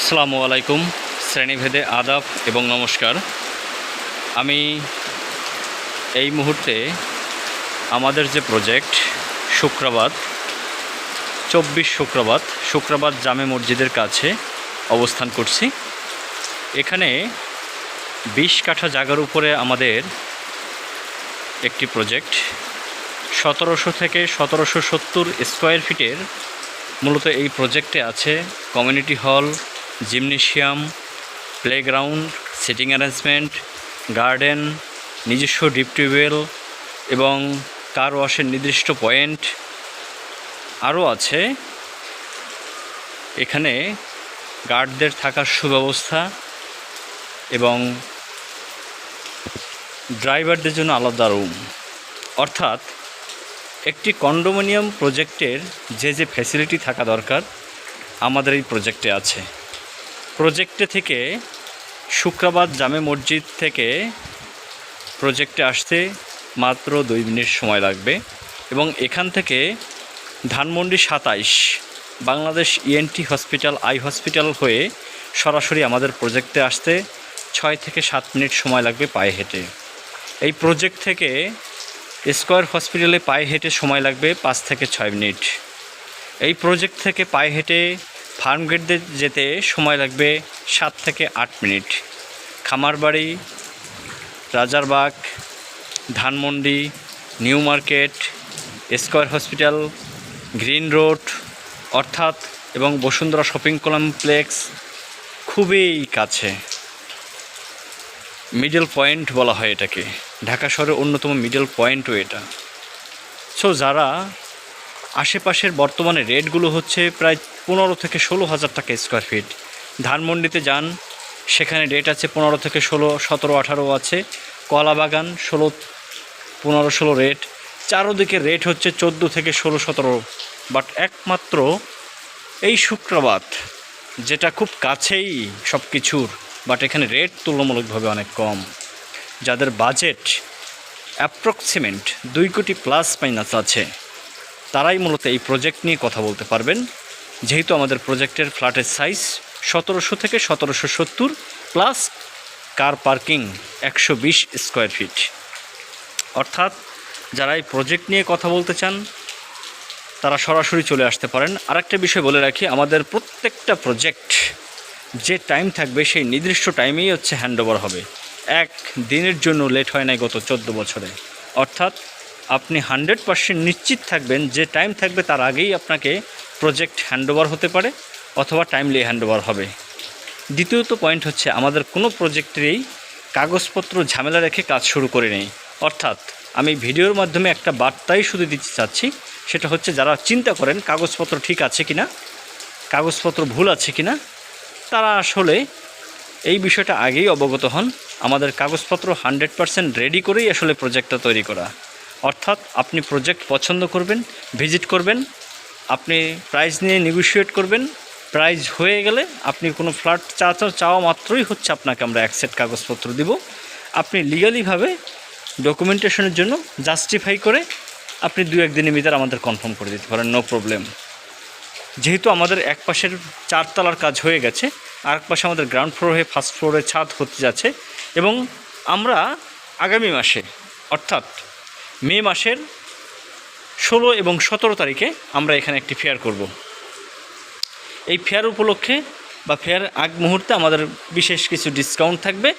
আসসালামু আলাইকুম, শ্রেণীভেদে আদাব এবং নমস্কার। আমি এই মুহূর্তে আমাদের যে প্রজেক্ট, শুক্রাবাদ, চব্বিশ শুক্রাবাদ শুক্রাবাদ জামে মসজিদের কাছে অবস্থান করছি। এখানে বিশ কাঠা জায়গার উপরে আমাদের একটি প্রজেক্ট। সতেরোশো থেকে সতেরোশো সত্তর স্কোয়ার ফিটের মূলত এই প্রজেক্টে আছে community hall gymnasium, playground, sitting arrangement, garden, নিজস্ব ডিপ টিউবওয়েল এবং কার ওয়াশের নির্দিষ্ট পয়েন্ট আরও আছে। এখানে গার্ডদের থাকার সুব্যবস্থা এবং ড্রাইভারদের জন্য আলাদা রুম। অর্থাৎ একটি কন্ডোমিনিয়াম প্রজেক্টের যে যে ফ্যাসিলিটি থাকা দরকার, আমাদের এই প্রজেক্টে আছে। প্রজেক্টে থেকে শুক্রাবাদ জামে মসজিদ থেকে প্রজেক্টে আসতে মাত্র দুই মিনিট সময় লাগবে এবং এখান থেকে ধানমন্ডি সাতাইশ, Bangladesh ENT hospital, eye hospital হয়ে সরাসরি আমাদের প্রজেক্টে আসতে ছয় থেকে সাত মিনিট সময় লাগবে পায়ে হেঁটে। এই প্রজেক্ট থেকে স্কোয়ার হসপিটালে পায়ে হেঁটে সময় লাগবে পাঁচ থেকে ছয় মিনিট। এই প্রজেক্ট থেকে পায়ে হেঁটে ফার্মগেটে যেতে সময় লাগবে সাত থেকে আট minute. Khamarbari, Rajarbag, Dhanmondi, new market, square hospital, green road, অর্থাৎ এবং বসুন্ধরা শপিং কমপ্লেক্স খুবই কাছে। মিডল পয়েন্ট বলা হয় এটাকে। ঢাকা শহরের অন্যতম মিডল পয়েন্টও এটা। সো যারা আশেপাশের বর্তমানে রেটগুলো হচ্ছে প্রায় পনেরো থেকে ষোলো হাজার টাকা স্কোয়ার ফিট ধানমন্ডিতে যান, সেখানে রেট আছে পনেরো থেকে ষোলো, সতেরো, আঠারো আছে। কলা বাগান, ষোলো, পনেরো, ষোলো রেট চারোদিকে রেট হচ্ছে চোদ্দ থেকে ষোলো, সতেরো। বাট একমাত্র এই শুক্রবার, যেটা খুব কাছেই সব কিছুর বাট এখানে রেট তুলনামূলকভাবে অনেক কম। যাদের বাজেট অ্যাপ্রক্সিমেন্ট দুই কোটি প্লাস মাইনাস আছে, তারাই মূলত এই প্রজেক্ট নিয়ে কথা বলতে পারবেন। যেহেতু আমাদের প্রজেক্টের ফ্ল্যাটের সাইজ সতেরোশো থেকে সতেরোশো সত্তর প্লাস কার পার্কিং একশো বিশ স্কোয়ার ফিট। অর্থাৎ যারা এই প্রজেক্ট নিয়ে কথা বলতে চান, তারা সরাসরি চলে আসতে পারেন। আরেকটা বিষয় বলে রাখি, আমাদের প্রত্যেকটা প্রজেক্ট যে টাইম থাকবে সেই নির্দিষ্ট টাইমেই হচ্ছে হ্যান্ডওভার হবে। এক দিনের জন্য লেট হয় নাই গত চোদ্দ বছরে। অর্থাৎ আপনি হান্ড্রেড পার্সেন্ট নিশ্চিত থাকবেন যে টাইম থাকবে তার আগেই আপনাকে প্রজেক্ট হ্যান্ডওভার হতে পারে অথবা টাইমলি হ্যান্ডওভার হবে। দ্বিতীয়ত পয়েন্ট হচ্ছে, আমাদের কোনো প্রজেক্টেরই কাগজপত্র ঝামেলা রেখে কাজ শুরু করে নেই। অর্থাৎ, আমি ভিডিওর মাধ্যমে একটা বার্তাই শুধু দিতে চাচ্ছি, সেটা হচ্ছে যারা চিন্তা করেন কাগজপত্র ঠিক আছে কি না কাগজপত্র ভুল আছে কি না তারা আসলে এই বিষয়টা আগেই অবগত হন। আমাদের কাগজপত্র হান্ড্রেড পারসেন্ট রেডি করেই আসলে প্রজেক্টটা তৈরি করা। অর্থাৎ, আপনি প্রজেক্ট পছন্দ করবেন ভিজিট করবেন আপনি প্রাইস নিয়ে নেগোশিয়েট করবেন। প্রাইস হয়ে গেলে আপনি কোনো ফ্ল্যাট চা চাওয়া মাত্রই হচ্ছে আপনাকে আমরা এক সেট কাগজপত্র দিব। আপনি লিগালিভাবে ডকুমেন্টেশনের জন্য জাস্টিফাই করে আপনি দু একদিনের ভিতরে আমাদের কনফার্ম করে দিতে পারেন নো প্রবলেম যেহেতু আমাদের এক পাশের চারতলার কাজ হয়ে গেছে আর এক পাশে আমাদের গ্রাউন্ড ফ্লোর হয়ে ফার্স্ট ফ্লোরে ছাদ হতে যাচ্ছে এবং আমরা আগামী মাসে, অর্থাৎ মে মাসের ষোলো এবং সতেরো তারিখে আমরা এখানে একটি ফেয়ার করব। এই ফেয়ার উপলক্ষে বা ফেয়ার আগ মুহূর্তে আমাদের বিশেষ কিছু ডিসকাউন্ট থাকবে,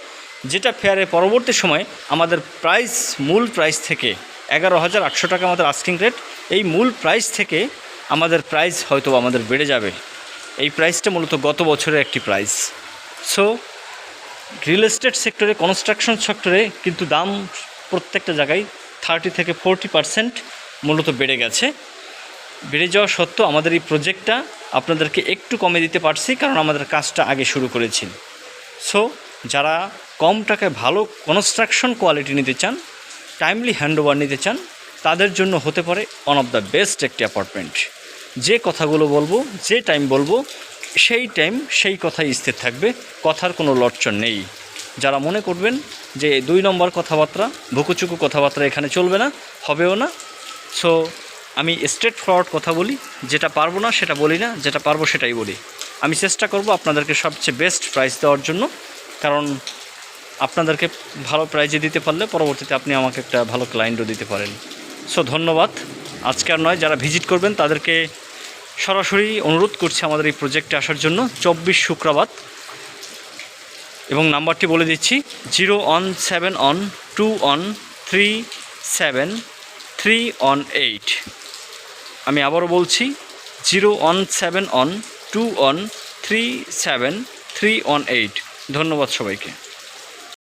যেটা ফেয়ারের পরবর্তী সময় আমাদের প্রাইস মূল প্রাইস থেকে এগারো হাজার আটশো টাকা আমাদের আস্কিং রেট এই মূল প্রাইস থেকে আমাদের প্রাইস হয়তো আমাদের বেড়ে যাবে। এই প্রাইসটা মূলত গত বছরের একটি প্রাইস সো রিয়েল এস্টেট সেক্টরে কনস্ট্রাকশন সেক্টরে কিন্তু দাম প্রত্যেকটা জায়গায় থার্টি থেকে ফোরটি পারসেন্ট মূলত বেড়ে গেছে। বেড়ে যাওয়া সত্ত্বেও আমাদের এই প্রজেক্টটা আপনাদেরকে একটু কমে দিতে পারছি কারণ আমাদের কাজটা আগে শুরু করেছি। সো যারা কম টাকায় ভালো কনস্ট্রাকশন কোয়ালিটি নিতে চান টাইমলি হ্যান্ডওভার নিতে চান, তাদের জন্য হতে পারে ওয়ান অফ দ্য বেস্ট একটি অ্যাপার্টমেন্ট যে কথাগুলো বলব, যে টাইম বলব, সেই টাইম সেই কথাই স্থির থাকবে, কথার কোনো লটচন নেই। যারা মনে করবেন যে দুই নম্বর কথাবার্তা, ভুকুচুকু কথাবার্তা এখানে চলবে না, হবেও না সো আমি স্ট্রেট ফরওয়ার্ড কথা বলি, যেটা পারব না সেটা বলি না, যেটা পারব সেটাই বলি। আমি চেষ্টা করব আপনাদেরকে সবচেয়ে বেস্ট প্রাইস দেওয়ার জন্য, কারণ আপনাদেরকে ভালো প্রাইজে দিতে পারলে পরবর্তীতে আপনি আমাকে একটা ভালো ক্লায়েন্টও দিতে পারেন। সো ধন্যবাদ। আজকে আর নয়, যারা ভিজিট করবেন তাদেরকে সরাসরি অনুরোধ করছি আমাদের এই প্রজেক্টে আসার জন্য, চব্বিশ শুক্রবার। এবং নাম্বারটি বলে দিচ্ছি zero one seven one two one three seven three one eight আমি আবারও বলছি zero one seven one two one three seven three one eight ধন্যবাদ সবাইকে।